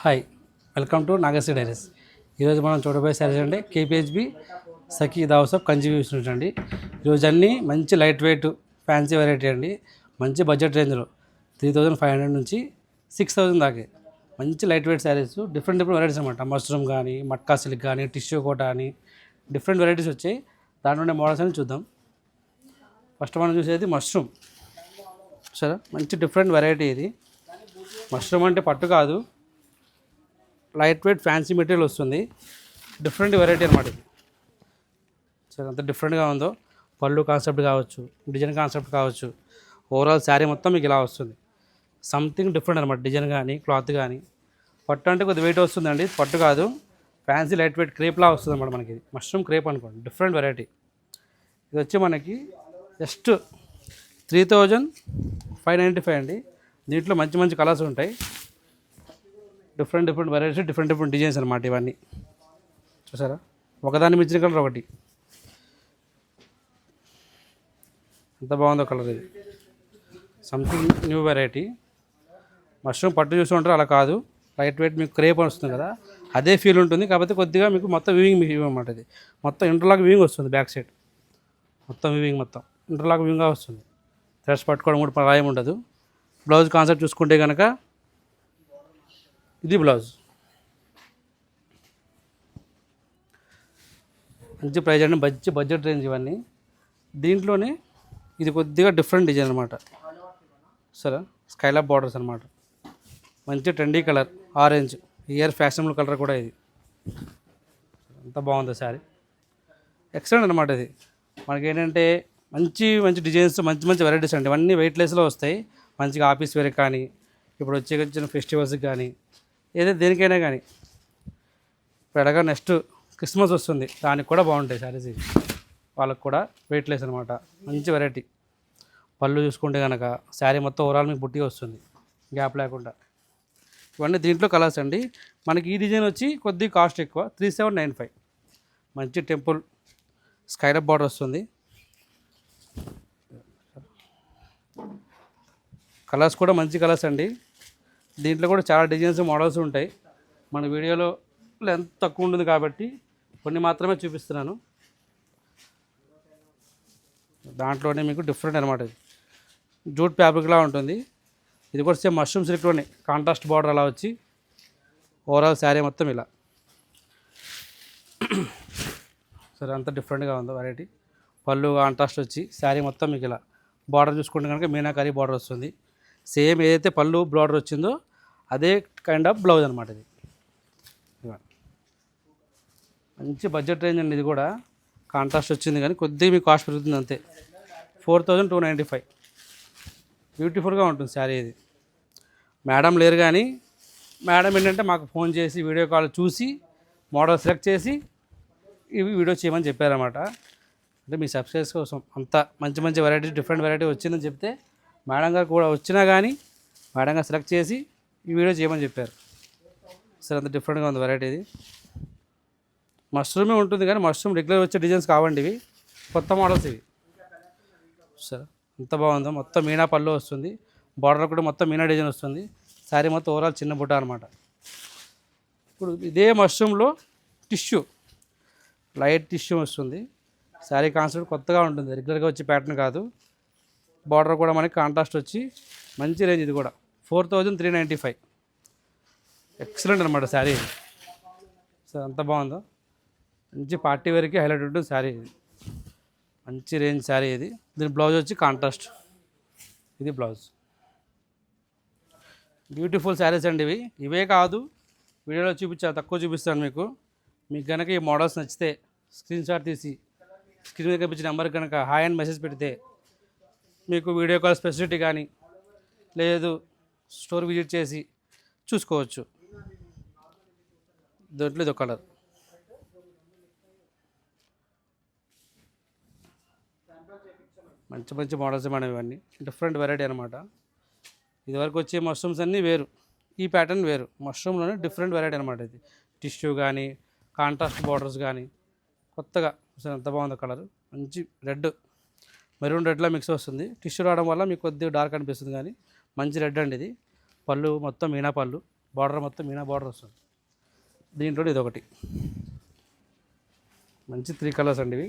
Hi welcome to Nagasri diaries. ఈరోజు మనం చూడబోయే శారీస్ అంటే కేపీహెచ్బి సఖీ దావసప్ కంజీవ్యూస్ అండి ఈరోజు అన్నీ మంచి లైట్ వెయిట్ ఫ్యాన్సీ వెరైటీ అండి. మంచి బడ్జెట్ రేంజ్లో త్రీ థౌజండ్ ఫైవ్ హండ్రెడ్ నుంచి సిక్స్ థౌజండ్ దాకే. మంచి light weight saris different different varieties అనమాట మష్రూమ్ కానీ మట్కా సిల్క్ కానీ టిష్యూ కోట అని డిఫరెంట్ వెరైటీస్ వచ్చాయి. దాంట్లో ఉండే మోడల్స్ అని చూద్దాం. ఫస్ట్ మనం చూసేది మష్రూమ్. సరే మంచి డిఫరెంట్ వెరైటీ ఇది. మష్రూమ్ అంటే పట్టు కాదు. లైట్ వెయిట్ ఫ్యాన్సీ మెటీరియల్ వస్తుంది. డిఫరెంట్ వెరైటీ అనమాట ఇది. సరే అంత డిఫరెంట్గా ఉందో. పళ్ళు కాన్సెప్ట్ కావచ్చు డిజైన్ కాన్సెప్ట్ కావచ్చు ఓవరాల్ శారీ మొత్తం మీకు ఇలా వస్తుంది. సంథింగ్ డిఫరెంట్ అనమాట డిజైన్ కానీ క్లాత్ కానీ పట్టు అంటే కొద్ది వెయిట్ వస్తుందండి. పట్టు కాదు ఫ్యాన్సీ లైట్ వెయిట్ క్రేప్లా వస్తుంది అనమాట మనకి ఇది. మష్రూమ్ క్రేప్ అనుకోండి డిఫరెంట్ వెరైటీ ఇది వచ్చి మనకి just three thousand five ninety five అండి. దీంట్లో మంచి మంచి కలర్స్ ఉంటాయి. Different different varieties different different designs అనమాట ఇవన్నీ. చూసారా? ఒకదాని మించిన కలర్ ఒకటి. ఎంత బాగుందో కలర్ ఇది. Something new variety. మష్రూమ్ పట్టు చూసుకుంటారు అలా కాదు. లైట్ వెయిట్ మీకు క్రేప్ వస్తుంది కదా అదే ఫీల్ ఉంటుంది. కాకపోతే కొద్దిగా మీకు మొత్తం వివింగ్ మీకు అనమాట ఇది. మొత్తం ఇంటర్లాక్ వివింగ్ వస్తుంది బ్యాక్ సైడ్. మొత్తం వివింగ్ మొత్తం. ఇంటర్లాక్ వివింగ్గా వస్తుంది. థ్రెడ్స్ పట్టుకోవడం కూడా రాయం ఉండదు. బ్లౌజ్ కాన్సెప్ట్ చూసుకుంటే కనుక ఇది బ్లౌజ్. మంచి ప్రైజ్ అండి మంచి బడ్జెట్ రేంజ్ ఇవన్నీ. దీంట్లోనే ఇది కొద్దిగా డిఫరెంట్ డిజైన్ అనమాట. సరే స్కైలాబ్ బార్డర్స్ అనమాట. మంచి trendy colour orange year fashionable colour కూడా ఇది. అంత బాగుందో శారీ. ఎక్సలెంట్ అనమాట ఇది. మనకి ఏంటంటే మంచి మంచి డిజైన్స్ మంచి మంచి వెరైటీస్ అండి. ఇవన్నీ వెయిట్లెస్లో వస్తాయి. మంచిగా ఆఫీస్ వేర్ కానీ ఇప్పుడు వచ్చే వచ్చిన ఫెస్టివల్స్కి కానీ ఏదో దేనికైనా కానీ. ఇప్పుడు ఎలాగా నెక్స్ట్ క్రిస్మస్ వస్తుంది. దానికి కూడా బాగుంటాయి శారీస్ వాళ్ళకి కూడా వెయిట్లెస్ అనమాట మంచి వెరైటీ పళ్ళు చూసుకుంటే కనుక శారీ మొత్తం ఓవరాల్ మీకు బుట్టి వస్తుంది. గ్యాప్ లేకుండా. ఇవన్నీ దీంట్లో కలర్స్ అండి. మనకి ఈ డిజైన్ వచ్చి కొద్ది కాస్ట్ ఎక్కువ. త్రీ సెవెన్ నైన్ ఫైవ్ మంచి టెంపుల్ స్కైలప్ బార్డర్ వస్తుంది. కలర్స్ కూడా మంచి కలర్స్ అండి. దీంట్లో కూడా చాలా డిజైన్స్ మోడల్స్ ఉంటాయి. మన వీడియోలో లెంత్ తక్కువ ఉంటుంది కాబట్టి కొన్ని మాత్రమే చూపిస్తున్నాను. దాంట్లోనే మీకు డిఫరెంట్ అనమాట ఇది. జూట్ ఫ్యాబ్రిక్లా ఉంటుంది. ఇది కూడా సేమ్ మష్రూమ్ సిల్క్లోనే. కాంట్రాస్ట్ బార్డర్ అలా వచ్చి ఓవరాల్ శారీ మొత్తం ఇలా. సరే అంత డిఫరెంట్గా ఉందో వెరైటీ పళ్ళు కాంట్రాస్ట్ వచ్చి శారీ మొత్తం మీకు ఇలా. బార్డర్ చూసుకుంటే కనుక మీనాకరీ బార్డర్ వస్తుంది. సేమ్ ఏదైతే పళ్ళు బ్లాడర్ వచ్చిందో అదే కైండ్ ఆఫ్ బ్లౌజ్ అనమాట ఇది. మంచి బడ్జెట్ రేంజ్ అండి ఇది కూడా. కాంట్రాస్ట్ వచ్చింది కానీ కొద్దిగా మీకు కాస్ట్ పెరుగుతుంది అంతే. Four thousand two ninety five బ్యూటిఫుల్గా ఉంటుంది శారీ ఇది. మేడం లేరు కానీ మేడం ఏంటంటే మాకు ఫోన్ చేసి వీడియో కాల్ చూసి మోడల్ సెలెక్ట్ చేసి ఇవి వీడియో చేయమని చెప్పారన్నమాట. అంటే మీ సబ్స్క్రైబ్స్ కోసం అంత మంచి మంచి వెరైటీ డిఫరెంట్ వెరైటీ వచ్చిందని చెప్తే మేడం గారు కూడా వచ్చినా కానీ మేడం గారు సెలెక్ట్ చేసి ఈ వీడియో చేయమని చెప్పారు. సరే అంత డిఫరెంట్గా ఉంది వెరైటీ ఇది. మష్రూమే ఉంటుంది కానీ మష్రూమ్ రెగ్యులర్ వచ్చే డిజైన్స్ కావండి ఇవి. కొత్త మోడల్స్ ఇవి. సరే ఎంత బాగుందో. మొత్తం మీనా పళ్ళు వస్తుంది. బార్డర్ కూడా మొత్తం మీనా డిజైన్ వస్తుంది. శారీ మొత్తం ఓవరాల్ చిన్న బుట్ట అనమాట ఇప్పుడు ఇదే మష్రూమ్లో టిష్యూ లైట్ టిష్యూ వస్తుంది. శారీ కాన్సెప్ట్ కొత్తగా ఉంటుంది. రెగ్యులర్గా వచ్చే ప్యాటర్న్ కాదు. బార్డర్ కూడా మనకి కాంట్రాస్ట్ వచ్చి మంచి రేంజ్ ఇది కూడా. Four thousand three ninety five. Excellent అనమాట శారీ సార్ అంత బాగుందో. మంచి పార్టీ వేర్కి హైలైట్ ఉంటుంది శారీ ఇది. మంచి రేంజ్ శారీ ఇది. దీని బ్లౌజ్ వచ్చి కాంట్రాస్ట్. ఇది బ్లౌజ్. బ్యూటిఫుల్ శారీస్ అండి ఇవి. ఇవే కాదు వీడియోలో చూపించా తక్కువ చూపిస్తాను మీకు. మీకు కనుక ఈ మోడల్స్ నచ్చితే స్క్రీన్ షాట్ తీసి స్క్రీన్ మీద కనిపించిన నెంబర్ కనుక హాయ్ అని మెసేజ్ పెడితే మీకు వీడియో కాల్ స్పెసిలిటీ కానీ లేదు స్టోర్ విజిట్ చేసి చూసుకోవచ్చు. దాంట్లో ఇది కలర్. మంచి మంచి మోడల్స్ మేడం ఇవన్నీ. డిఫరెంట్ వెరైటీ అనమాట ఇదివరకు వచ్చే మష్రూమ్స్ అన్నీ వేరు. ఈ ప్యాటర్న్ వేరు. మష్రూమ్లోనే డిఫరెంట్ వెరైటీ అనమాట ఇది. టిష్యూ కానీ కాంట్రాస్ట్ బార్డర్స్ కానీ కొత్తగా ఎంత బాగుందో కలర్. మంచి రెడ్. మెరూన్ రెడ్లో మిక్స్ వస్తుంది. టిష్యూ రావడం వల్ల మీకు కొద్దిగా డార్క్ అనిపిస్తుంది కానీ మంచి రెడ్ అండి ఇది. పళ్ళు మొత్తం మీనా పళ్ళు. బార్డర్ మొత్తం మీనా బార్డర్ వస్తుంది. దీంట్లో ఇది ఒకటి. మంచి త్రీ కలర్స్ అండి ఇవి.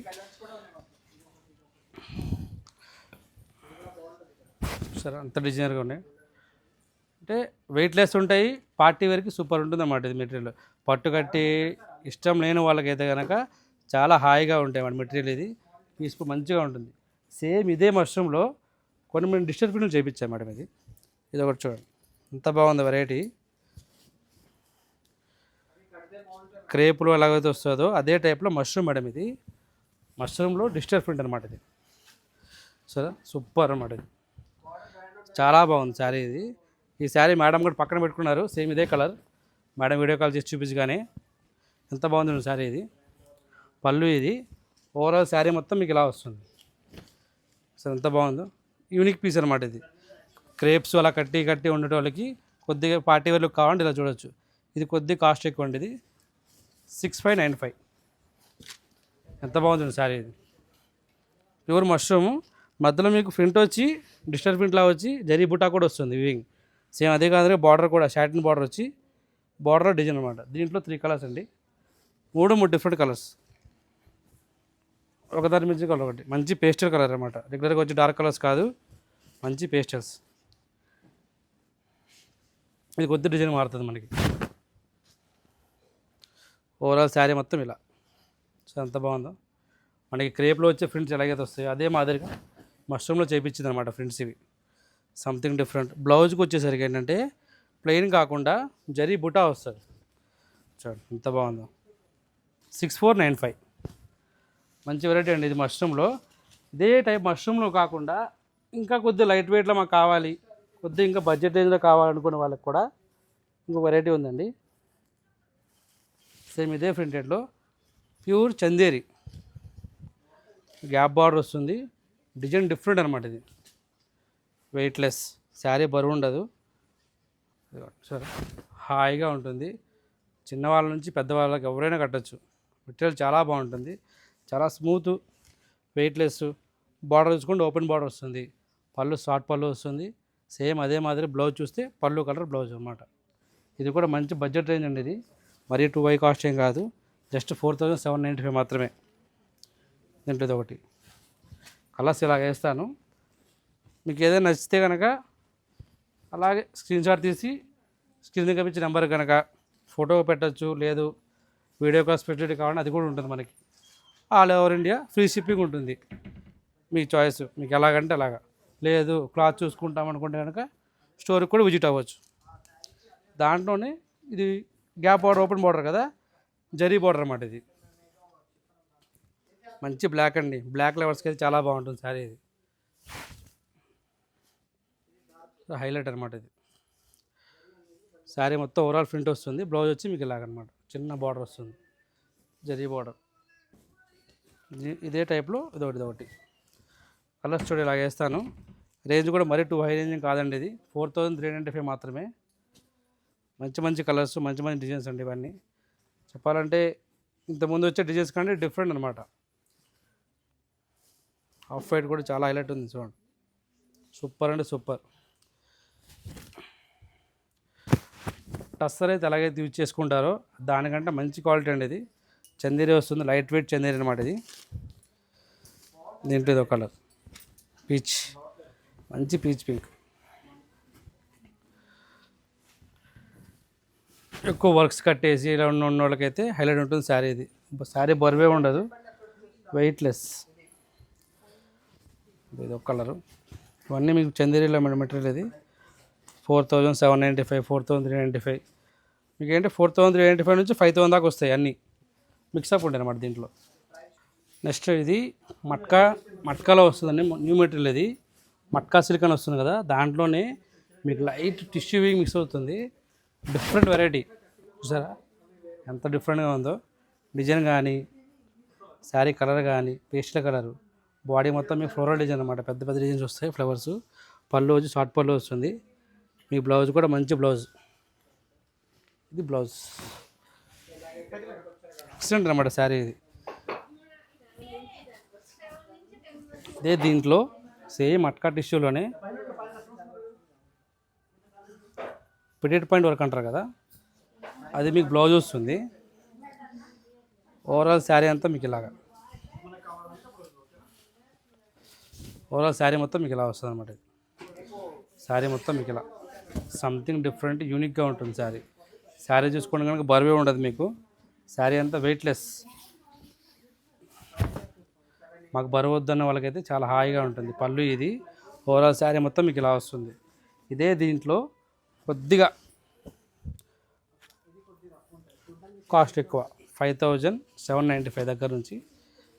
సరే అంత డిజైనర్గా ఉన్నాయి. అంటే వెయిట్లెస్ ఉంటాయి. పార్టీ వేర్కి సూపర్ ఉంటుంది అన్నమాట ఇది మెటీరియల్ పట్టు కట్టి ఇష్టం లేని వాళ్ళకైతే కనుక చాలా హాయిగా ఉంటాయి మన మెటీరియల్ ఇది. పీస్ఫుల్ మంచిగా ఉంటుంది. సేమ్ ఇదే మష్రూమ్లో కొన్ని మేము డిస్టర్బెన్స్ చేయించాం మేడం ఇది. ఇది ఒకటి చూడండి. ఎంత బాగుంది వెరైటీ క్రేపులు ఎలాగైతే వస్తుందో అదే టైప్లో మష్రూమ్ మేడం ఇది. మష్రూమ్లో డిస్టర్ ప్రింట్ అనమాట ఇది. సరే సూపర్ అనమాట ఇది. చాలా బాగుంది శారీ ఇది. ఈ శారీ మేడం కూడా పక్కన పెట్టుకున్నారు. సేమ్ ఇదే కలర్. మేడం వీడియో కాల్ చేసి చూపించగానే ఎంత బాగుంది శారీ ఇది. పళ్ళు ఇది. ఓవరాల్ శారీ మొత్తం మీకు ఇలా వస్తుంది. అసలు ఎంత బాగుందో. యూనిక్ పీస్ అనమాట ఇది. క్రేప్స్ అలా కట్టి కట్టి ఉండేట వాళ్ళకి కొద్దిగా పార్టీ వేర్లకు కావాలంటే ఇలా చూడొచ్చు. ఇది కొద్దిగా కాస్ట్ ఎక్కువ అండి ఇది. Six five nine five. ఎంత బాగుంది శారీ ఇది. Pure mushroom. మధ్యలో మీకు ప్రింట్ వచ్చి డిజిటల్ ప్రింట్లా వచ్చి జరీ బుటా కూడా వస్తుంది వివింగ్. సేమ్ అదే కాదు బార్డర్ కూడా షాటిన్ బార్డర్ వచ్చి బార్డర్ డిజైన్ అనమాట దీంట్లో త్రీ కలర్స్ అండి. మూడు మూడు డిఫరెంట్ కలర్స్ ఒకదాని మించి కలర్ ఒకటి. మంచి పేస్టల్ కలర్ అనమాట రెగ్యులర్గా వచ్చి డార్క్ కలర్స్ కాదు. మంచి పేస్టల్స్ ఇది కొద్ది డిజైన్ మారుతుంది మనకి. ఓవరాల్ శారీ మొత్తం ఇలా. సో ఎంత బాగుందో. మనకి క్రేప్లో వచ్చే ఫ్రింట్స్ ఎలాగైతే వస్తాయో అదే మాదిరిగా మష్రూమ్లో చేయించింది అనమాట ఫ్రింట్స్ ఇవి. సంథింగ్ డిఫరెంట్ బ్లౌజ్కి వచ్చేసరికి ఏంటంటే ప్లెయిన్ కాకుండా జరీ బుటా వస్తుంది. చూడండి ఎంత బాగుందో. సిక్స్ ఫోర్ నైన్ ఫైవ్ మంచి వెరైటీ అండి ఇది మష్రూమ్లో ఇదే టైప్ మష్రూమ్లో కాకుండా ఇంకా కొద్దిగా లైట్ వెయిట్లో మాకు కావాలి. కొద్దిగా ఇంకా బడ్జెట్ రేంజ్లో కావాలనుకునే వాళ్ళకి కూడా ఇంకో వెరైటీ ఉందండి. సేమ్ ఇదే ప్రింటెడ్లో ప్యూర్ చందేరి గ్యాప్ బార్డర్ వస్తుంది. డిజైన్ డిఫరెంట్ అనమాట ఇది. వెయిట్లెస్ శారీ బరువు ఉండదు. సరే హాయిగా ఉంటుంది. చిన్నవాళ్ళ నుంచి పెద్దవాళ్ళకి ఎవరైనా కట్టచ్చు. మెటీరియల్ చాలా బాగుంటుంది. చాలా స్మూత్ వెయిట్లెస్ బార్డర్ చూసుకుంటే ఓపెన్ బార్డర్ వస్తుంది. పళ్ళు షార్ట్ పళ్ళు వస్తుంది. సేమ్ అదే మాదిరి బ్లౌజ్ చూస్తే పళ్ళు కలర్ బ్లౌజ్ అన్నమాట. ఇది కూడా మంచి బడ్జెట్ రేంజ్ అండి ఇది. మరీ టూ వై కాస్ట్ ఏం కాదు. Just four thousand seven ninety five మాత్రమే. దీంట్లో ఒకటి. కలర్స్ ఇలా వేస్తాను. మీకు ఏదైనా నచ్చితే కనుక అలాగే స్క్రీన్ షాట్ తీసి స్క్రీన్ కనిపించే నెంబర్ కనుక ఫోటో పెట్టచ్చు లేదు వీడియో కాల్స్ పెట్టేది కావాలంటే అది కూడా ఉంటుంది మనకి. All over India free shipping ఉంటుంది. మీ చాయిస్ మీకు ఎలాగంటే అలాగా. లేదు క్లాత్ చూసుకుంటాం అనుకుంటే కనుక స్టోర్కి కూడా విజిట్ అవ్వచ్చు. దాంట్లోనే ఇది గ్యాప్ బార్డర్ ఓపెన్ బార్డర్ కదా? జరీ బార్డర్ అనమాట ఇది. మంచి బ్లాక్ అండి. బ్లాక్ లెవర్స్కి అయితే చాలా బాగుంటుంది సారీ ఇది. హైలైట్ అనమాట ఇది. శారీ మొత్తం ఓవరాల్ ప్రింట్ వస్తుంది. బ్లౌజ్ వచ్చి మీకు ఇలాగనమాట చిన్న బార్డర్ వస్తుంది. జరీ బార్డర్ ఇదే టైప్లో ఇదొకటి ఇదొకటి. కలర్స్ చూడ ఇలా వేస్తాను. రేంజ్ కూడా మరీ టూ హై రేంజ్ కాదండి ఇది. Four thousand three ninety five మాత్రమే. మంచి మంచి కలర్స్ మంచి మంచి డిజైన్స్ అండి ఇవన్నీ. చెప్పాలంటే ఇంతకుముందు వచ్చే డిజైన్స్ కంటే డిఫరెంట్ అనమాట ఆఫ్ వైట్ కూడా చాలా హైలైట్ ఉంది చూడండి. సూపర్ అంటే సూపర్. టస్సర్ అయితే ఎలాగైతే యూజ్ చేసుకుంటారో దానికంటే మంచి క్వాలిటీ అండి ఇది. చందేరి వస్తుంది లైట్ వెయిట్ చందేరి అనమాట ఇది. దీంట్లో ఒక కలర్. పీచ్. మంచి పీచ్ పింక్. ఎక్కువ వర్క్స్ కట్టేసి ఇలా ఉన్న వాళ్ళకైతే హైలైట్ ఉంటుంది శారీ ఇది. శారీ బరువే ఉండదు. వెయిట్లెస్. ఇది ఒక కలరు. ఇవన్నీ మీకు చందేరిలో మెటీరియల్ ఇది. Four thousand seven ninety five four thousand three ninety five. మీకు ఏంటంటే four thousand three ninety five నుంచి ఫైవ్ థౌసండ్ దాకా వస్తాయి అన్నీ. మిక్సప్ ఉంటాయి అనమాట దీంట్లో. నెక్స్ట్ ఇది మట్కా మట్కాలో వస్తుందండి న్యూ మెటీరియల్ ఇది. మట్కా సిలికాన్ వస్తుంది కదా దాంట్లోనే మీకు లైట్ టిష్యూ మిక్స్ అవుతుంది. డిఫరెంట్ వెరైటీ చూసారా? ఎంత డిఫరెంట్గా ఉందో. డిజైన్ కానీ శారీ కలర్ కానీ పేస్ట్ల కలరు బాడీ మొత్తం మీకు ఫ్లోరల్ డిజైన్ అనమాట పెద్ద పెద్ద డిజైన్స్ వస్తాయి ఫ్లవర్స్ పళ్ళు వచ్చి షార్ట్ పళ్ళు వస్తుంది. మీ బ్లౌజ్ కూడా మంచి బ్లౌజ్ ఇది బ్లౌజ్ ఎక్సలెంట్ అనమాట శారీ ఇది. అదే దీంట్లో సేమ్ అట్కా టిష్యూలోనే పిటెట్ పాయింట్ వర్క్ అంటారు కదా అది మీకు బ్లౌజ్ వస్తుంది. ఓవరాల్ శారీ అంతా మీకు ఇలాగా. ఓవరాల్ శారీ మొత్తం మీకు ఇలా వస్తుంది అనమాట శారీ మొత్తం మీకు ఇలా. సంథింగ్ డిఫరెంట్ యూనిక్గా ఉంటుంది శారీ. శారీ చూసుకోండి కనుక బరువే ఉండదు మీకు. శారీ అంతా వెయిట్లెస్ మాకు బరువు వద్దన్న వాళ్ళకైతే చాలా హాయిగా ఉంటుంది. పళ్ళు ఇది. ఓవరాల్ శారీ మొత్తం మీకు ఇలా వస్తుంది. ఇదే దీంట్లో కొద్దిగా కాస్ట్ ఎక్కువ. Five thousand seven ninety five దగ్గర నుంచి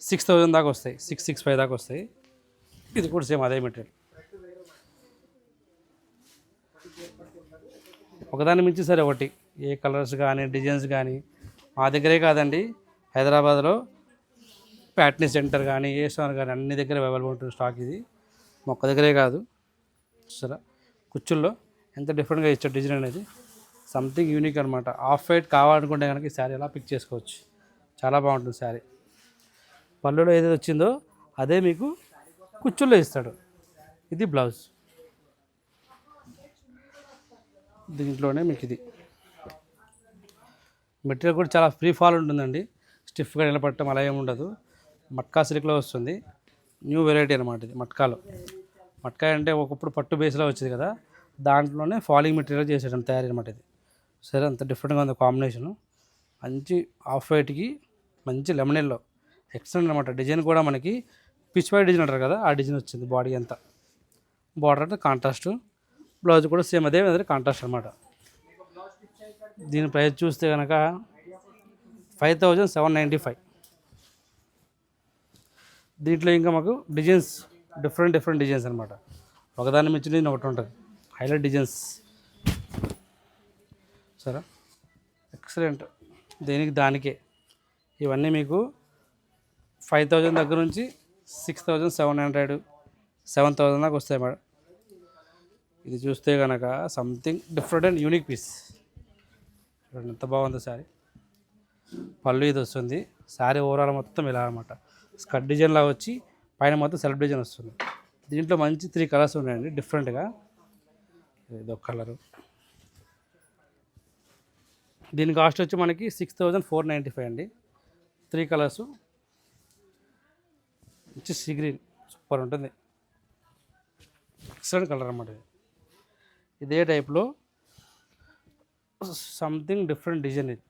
సిక్స్ థౌజండ్ దాకా వస్తాయి. సిక్స్ సిక్స్ ఫైవ్ దాకా వస్తాయి. ఇది కూడా సేమ్ అదే మెటీరియల్ ఒకదాని మించి సరే ఒకటి. ఏ కలర్స్ కానీ డిజైన్స్ కానీ మా దగ్గరే కాదండి. హైదరాబాద్లో ప్యాట్నీ సెంటర్ కానీ ఏ స్టోర్ కానీ అన్ని దగ్గర అవైలబుల్ ఉంటుంది స్టాక్ ఇది. మొక్క దగ్గరే కాదు. సరే. కుచ్చుల్లో ఎంత డిఫరెంట్గా ఇచ్చాడు డిజైన్ అనేది? సంథింగ్ యూనిక్ అనమాట ఆఫ్ వైట్ కావాలనుకుంటే కనుక ఈ శారీ ఎలా పిక్ చేసుకోవచ్చు? చాలా బాగుంటుంది శారీ. పళ్ళులో ఏదైతే వచ్చిందో అదే మీకు కుచ్చుల్లో ఇస్తాడు. ఇది బ్లౌజ్. దీంట్లోనే మీకు ఇది. మెటీరియల్ కూడా చాలా ఫ్రీ ఫాల్ ఉంటుందండి. స్టిఫ్గా నిలబడటం అలా ఏమి ఉండదు. మట్కా సిల్క్లో వస్తుంది. న్యూ వెరైటీ అనమాట ఇది మట్కాలో. మట్కా అంటే ఒకప్పుడు పట్టు బేస్లో వచ్చేది కదా. దాంట్లోనే ఫాలింగ్ మెటీరియల్ చేసేయడం తయారీ అనమాట ఇది. సరే అంత డిఫరెంట్గా ఉంది కాంబినేషను. మంచి ఆఫ్ వైట్కి మంచి లెమనెల్లో. ఎక్సలెంట్ అనమాట డిజైన్ కూడా మనకి పిచ్ వైట్ డిజైన్ అంటారు కదా ఆ డిజైన్ వచ్చింది బాడీ అంతా. బార్డర్ అంటే కాంట్రాస్ట్. బ్లౌజ్ కూడా సేమ్ అదే కాంట్రాస్ట్ అనమాట దీని ప్రైస్ చూస్తే కనుక five thousand seven ninety five. దీంట్లో ఇంకా మాకు డిజైన్స్ డిఫరెంట్ డిఫరెంట్ డిజైన్స్ అనమాట ఒకదాని మించి నేను ఒకటి ఉంటుంది. Highlight designs. సరే? ఎక్సలెంట్. దేనికి దానికే. ఇవన్నీ మీకు ఫైవ్ థౌజండ్ దగ్గర నుంచి six thousand seven hundred seven thousand దాకా వస్తాయి మేడం. ఇది చూస్తే కనుక something different and unique piece చూడండి ఎంత బాగుంది శారీ. పళ్ళు ఇది వస్తుంది. శారీ ఓవరాల్ మొత్తం ఇలా అనమాట స్కట్ డిజైన్ లాగా వచ్చి పైన మొత్తం సెల్ఫ్ డిజైన్ వస్తుంది. దీంట్లో మంచి త్రీ కలర్స్ ఉన్నాయండి డిఫరెంట్గా ఇది ఒక కలరు దీని కాస్ట్ వచ్చి మనకి six thousand four ninety five అండి. త్రీ కలర్స్ మంచి సీ గ్రీన్ సూపర్ ఉంటుంది. ఎక్సలెంట్ కలర్ అన్నమాట ఇదే. టైప్లో సంథింగ్ డిఫరెంట్ డిజైన్ ఇది.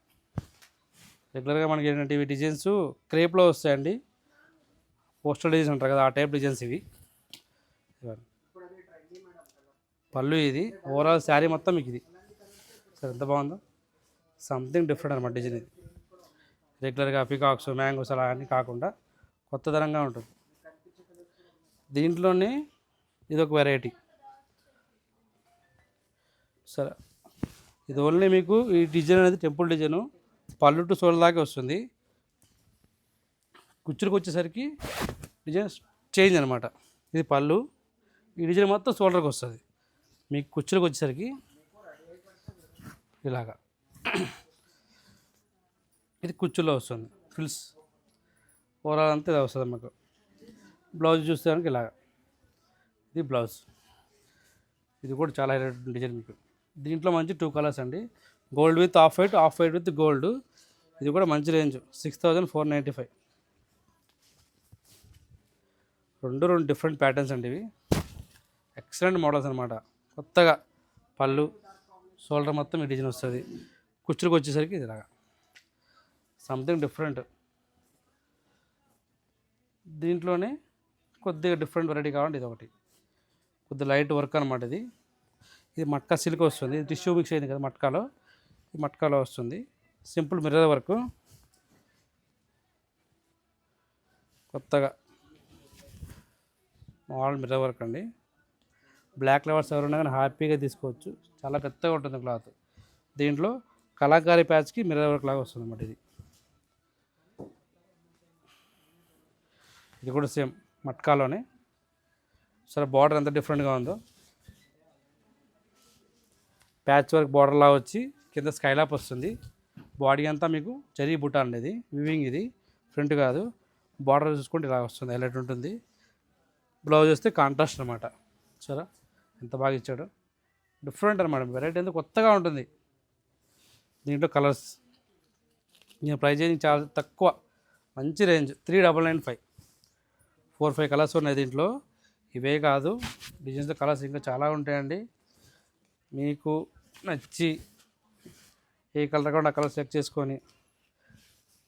రెగ్యులర్గా మనకి ఏంటంటే ఇవి డిజైన్స్ క్రేప్లో వస్తాయండి. పోస్టల్ డిజైన్స్ అంటారు కదా ఆ టైప్ డిజైన్స్ ఇవి. పళ్ళు ఇది. ఓవరాల్ శారీ మొత్తం మీకు ఇది. సరే ఎంత బాగుందో? సంథింగ్ డిఫరెంట్ అనమాట డిజైన్ ఇది. రెగ్యులర్గా పికాక్స్ మ్యాంగోస్ అలా అన్నీ కాకుండా కొత్తదనంగా ఉంటుంది. దీంట్లోనే ఇది ఒక వెరైటీ సరే. ఇది ఓన్లీ మీకు ఈ డిజైన్ అనేది టెంపుల్ డిజైను పళ్ళు టు సోల్ దాకా వస్తుంది. కుచ్చులకు వచ్చేసరికి డిజైన్ చేంజ్ అనమాట ఇది పళ్ళు. ఈ డిజైన్ మొత్తం షోల్డర్కి వస్తుంది. మీకు కుచ్చులకు వచ్చేసరికి ఇలాగా. ఇది కుచ్చులో వస్తుంది. ఫిల్స్. ఓవరాల్ అంతా ఇది వస్తుంది మాకు. బ్లౌజ్ చూస్తే కనుక ఇలాగా. ఇది బ్లౌజ్. ఇది కూడా చాలా హైలైట్ డిజైన్ మీకు. దీంట్లో మంచి టూ కలర్స్ అండి. Gold with off white off white with gold ఇది కూడా మంచి range six thousand four ninety five రెండు రెండు డిఫరెంట్ ప్యాటర్న్స్ అండి ఇవి. ఎక్సలెంట్ మోడల్స్ అనమాట కొత్తగా పళ్ళు షోల్డర్ మొత్తం ఈ డిజైన్ వస్తుంది. కుచ్చులకు వచ్చేసరికి ఇది ఇలాగా సంథింగ్ డిఫరెంట్ దీంట్లోనే కొద్దిగా డిఫరెంట్ వెరైటీ కావాలంటే ఇది ఒకటి. కొద్దిగా లైట్ వర్క్ అనమాట ఇది. ఇది మట్కా సిల్క్ వస్తుంది. టిష్యూ మిక్స్ అయింది కదా మట్కాలో. ఈ మట్కాలో వస్తుంది. Simple mirror work. కొత్తగా. మామూలు మిర్రర్ వర్క్ అండి. బ్లాక్ లవర్స్ ఎవరున్నా కానీ హ్యాపీగా తీసుకోవచ్చు. చాలా పెద్దగా ఉంటుంది క్లాత్. దీంట్లో కళాకారి ప్యాచ్కి మిర్రర్ వర్క్ లాగా వస్తుంది అన్నమాట ఇది. ఇది కూడా సేమ్ మట్కాలోనే. సరే బార్డర్ ఎంత డిఫరెంట్గా ఉందో. ప్యాచ్ వర్క్ బోర్డర్లా వచ్చి కింద స్కైలాప్ వస్తుంది. బాడీ అంతా మీకు జరీ బుట్ట అనేది వివింగ్ ఇది. ఫ్రంట్ కాదు. బార్డర్ చూసుకుంటే ఇలా వస్తుంది హైలైట్ ఉంటుంది. బ్లౌజ్ వస్తే కాంట్రాస్ట్ అనమాట సరే ఎంత బాగా ఇచ్చాడు. డిఫరెంట్ అనమాట వెరైటీ అంతా కొత్తగా ఉంటుంది. దీంట్లో కలర్స్. నేను ప్రైజ్ రేంజ్ చాలా తక్కువ. మంచి range. Three double nine five. Four five colours ఉన్నాయి దీంట్లో. ఇవే కాదు. డిజైన్స్ కలర్స్ ఇంకా చాలా ఉంటాయండి. మీకు నచ్చి ఏ కలర్ కాకుండా కలర్ సెలెక్ట్ చేసుకొని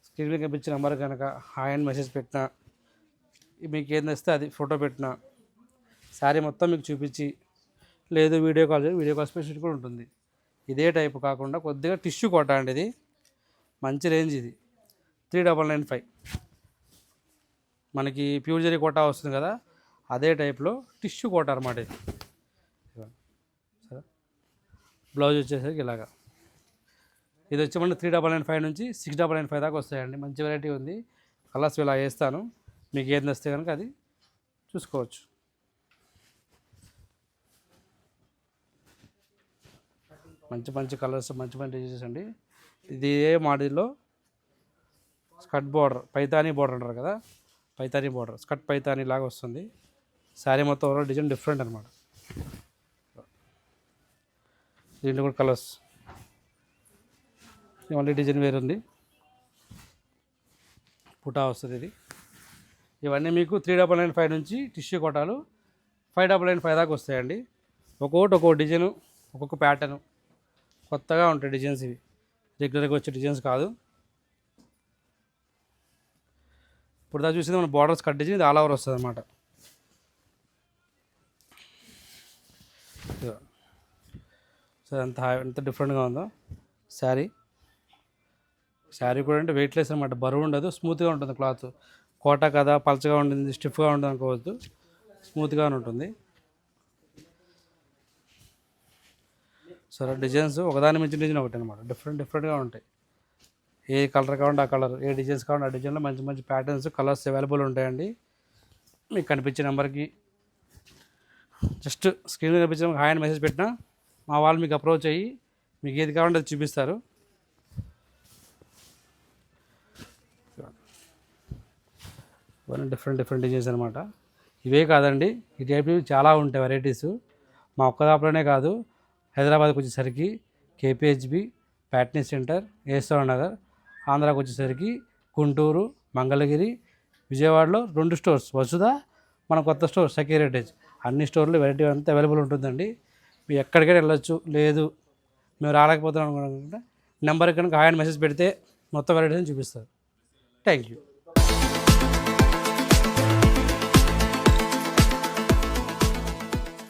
స్క్రీన్ మీద కనిపించిన నెంబర్ కనుక హాయ్ అని మెసేజ్ పెట్టినా. మీకు ఏం తెస్తే అది ఫోటో పెట్టినా. శారీ మొత్తం మీకు చూపించి లేదు video call video call special కూడా ఉంటుంది. ఇదే టైప్ కాకుండా కొద్దిగా టిష్యూ కోట అండి ఇది. మంచి రేంజ్ ఇది. త్రీ డబల్ నైన్ ఫైవ్ మనకి ప్యూర్ జరీ కోటా వస్తుంది కదా అదే టైప్లో టిష్యూ కోట అనమాట ఇది. బ్లౌజ్ వచ్చేసరికి ఇలాగా. ఇది వచ్చేమంటే త్రీ డబల్ నైన్ ఫైవ్ నుంచి సిక్స్ డబల్ నైన్ ఫైవ్ దాకా వస్తాయండి. మంచి వెరైటీ ఉంది. కలర్స్ ఇలా వేస్తాను. మీకు ఏది నచ్చితే కనుక అది చూసుకోవచ్చు. మంచి మంచి కలర్స్ మంచి మంచి డిజైన్స్ అండి. ఇది ఏ మోడల్లో స్కర్ట్ బార్డర్ పైతానీ బార్డర్ అంటారు కదా? పైతానీ బార్డర్ స్కర్ట్ పైతానీ లాగా వస్తుంది. శారీ మొత్తం ఓవరాల్ డిజైన్ డిఫరెంట్ అనమాట దీంట్లో కూడా కలర్స్. మళ్ళీ డిజైన్ వేరు ఉంది. పుటా వస్తుంది ఇది. ఇవన్నీ మీకు త్రీ డబల్ నైన్ ఫైవ్ నుంచి టిష్యూ కొట్టాలు. ఫైవ్ డబల్ నైన్ ఫైవ్ దాకా వస్తాయండి. ఒక్కొక్కటి ఒక్కొక్క డిజైను ఒక్కొక్క ప్యాటర్ను కొత్తగా ఉంటాయి డిజైన్స్ ఇవి. రెగ్యులర్గా వచ్చే డిజైన్స్ కాదు. ఇప్పుడు దా చూసింది మన బార్డర్స్ కట్ డిజైన్ ఇది ఆల్ ఓవర్ వస్తుంది అనమాట సో ఎంత హై- ఎంత డిఫరెంట్గా ఉందో. శారీ శారీ కూడా అంటే వెయిట్లెస్ అనమాట బరువు ఉండదు స్మూత్గా ఉంటుంది క్లాత్ కోట కదా పలచగా ఉంటుంది స్టిఫ్గా ఉంటుంది అనుకోవద్దు. స్మూత్గానే ఉంటుంది. సరే డిజైన్స్ ఒకదాని మించి డిజైన్ ఒకటి అనమాట డిఫరెంట్ డిఫరెంట్గా ఉంటాయి. ఏ కలర్ కావాలంటే ఆ కలర్ ఏ డిజైన్స్ కావాలంటే ఆ డిజైన్లో మంచి మంచి ప్యాటర్న్స్ కలర్స్ అవైలబుల్ ఉంటాయండి. మీకు కనిపించే నెంబర్కి జస్ట్ స్క్రీన్ కనిపించిన హాయ్ అని మెసేజ్ పెట్టినా మా వాళ్ళు మీకు అప్రోచ్ అయ్యి మీకు ఏది కావాలంటే అది చూపిస్తారు. ఇవన్నీ డిఫరెంట్ డిఫరెంట్ డిజైన్స్ అనమాట ఇవే కాదండి ఈ టైప్ చాలా ఉంటాయి వెరైటీస్ మా ఒక్క దాపలోనే కాదు హైదరాబాద్కి వచ్చేసరికి కేపిహెచ్బి ప్యాట్నీ సెంటర్ ఏశ్వర నగర్ ఆంధ్రాకి వచ్చేసరికి గుంటూరు మంగళగిరి విజయవాడలో రెండు స్టోర్స్. వసుధ మన కొత్త స్టోర్ సఖీ హెరిటేజ్. అన్ని స్టోర్లు వెరైటీ అంతా అవైలబుల్ ఉంటుందండి. మీరు ఎక్కడికైనా వెళ్ళొచ్చు. లేదు. మేము రాలేకపోతున్నాం అనుకుంటే నెంబర్కి కనుక ఆయన మెసేజ్ పెడితే మొత్తం వెరైటీస్ చూపిస్తారు. Thank you